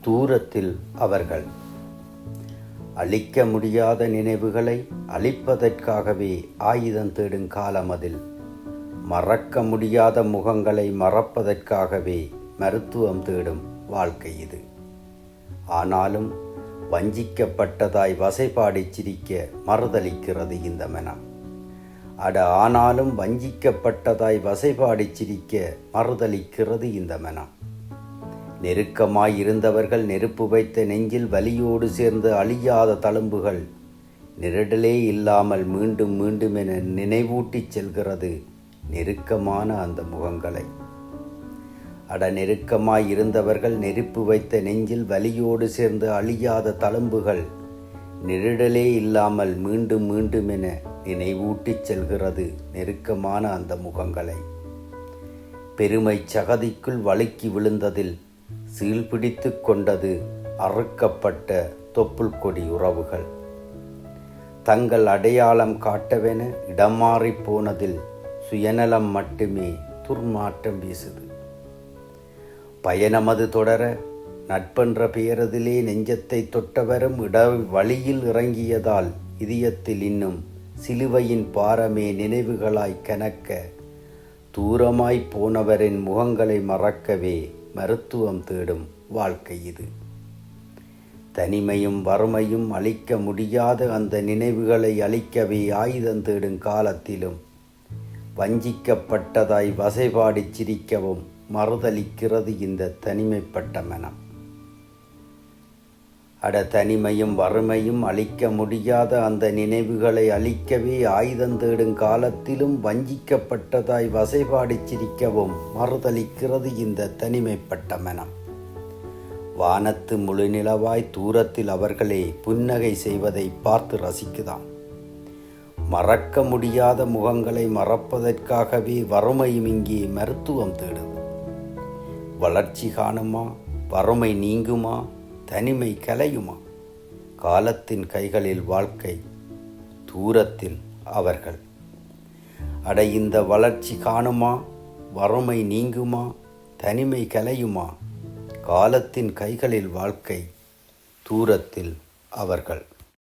தூரத்தில் அவர்கள். அழிக்க முடியாத நினைவுகளை அழிப்பதற்காகவே ஆயுதம் தேடும் காலம் அதில். மறக்க முடியாத முகங்களை மறப்பதற்காகவே மருத்துவம் தேடும் வாழ்க்கை இது. ஆனாலும் வஞ்சிக்கப்பட்டதாய் வசைபாடி சிரிக்க மறுதளிக்கிறது இந்த மனம். அட ஆனாலும் வஞ்சிக்கப்பட்டதாய் வசைபாடி சிரிக்க மறுதளிக்கிறது இந்த மனம். நெருக்கமாய் இருந்தவர்கள் நெருப்பு வைத்த நெஞ்சில் வலியோடு சேர்ந்து அழியாத தழும்புகள் நிரடலே இல்லாமல் மீண்டும் மீண்டும் என நினைவூட்டிச் செல்கிறது நெருக்கமான அந்த முகங்களை. அட நெருக்கமாய் இருந்தவர்கள் நெருப்பு வைத்த நெஞ்சில் வலியோடு சேர்ந்து அழியாத தழும்புகள் நெருடலே இல்லாமல் மீண்டும் மீண்டும் என நினைவூட்டிச் செல்கிறது நெருக்கமான அந்த முகங்களை. பெருமை சகதிக்குள் வழுக்கி விழுந்ததில் சீழ்பிடித்து கொண்டது அறுக்கப்பட்ட தொப்புள் கொடி உறவுகள். தங்கள் அடையாளம் காட்டவென இடமாறி போனதில் சுயநலம் மட்டுமே துர்மாற்றம் வீசுது. பயணமது தொடர நட்பென்ற பெயரதிலே நெஞ்சத்தை தொட்டவரும் இட வழியில் இறங்கியதால் இதயத்தில் இன்னும் சிலுவையின் பாரமே நினைவுகளாய் கனக்க தூரமாய் போனவரின் முகங்களை மறக்கவே மருத்துவம் தேடும் வாழ்க்கை இது. தனிமையும் வறுமையும் அழிக்க முடியாத அந்த நினைவுகளை அழிக்கவே ஆயுதம் தேடும் காலத்திலும் வஞ்சிக்கப்பட்டதாய் வசைபாடிச் சிரிக்கவும் மறுதளிக்கிறது இந்த தனிமைப்பட்ட மனம். அட தனிமையும் வறுமையும் அழிக்க முடியாத அந்த நினைவுகளை அழிக்கவே ஆயுதம் தேடும் காலத்திலும் வஞ்சிக்கப்பட்டதாய் வசைபாடிச் சிரிக்கவும் மறுதளிக்கிறது இந்த தனிமைப்பட்ட மனம். வானத்து முழுநிலவாய் தூரத்தில் அவர்களே புன்னகை செய்வதை பார்த்து ரசிக்குதாம். மறக்க முடியாத முகங்களை மறப்பதற்காகவே வறுமையும் இங்கே மருத்துவம் தேடுது. வளர்ச்சி காணுமா? வறுமை நீங்குமா? தனிமை கலையுமா? காலத்தின் கைகளில் வாழ்க்கை தூரத்தில் அவர்கள். அட இந்த வளர்ச்சி காணுமா? வறுமை நீங்குமா? தனிமை கலையுமா? காலத்தின் கைகளில் வாழ்க்கை தூரத்தில் அவர்கள்.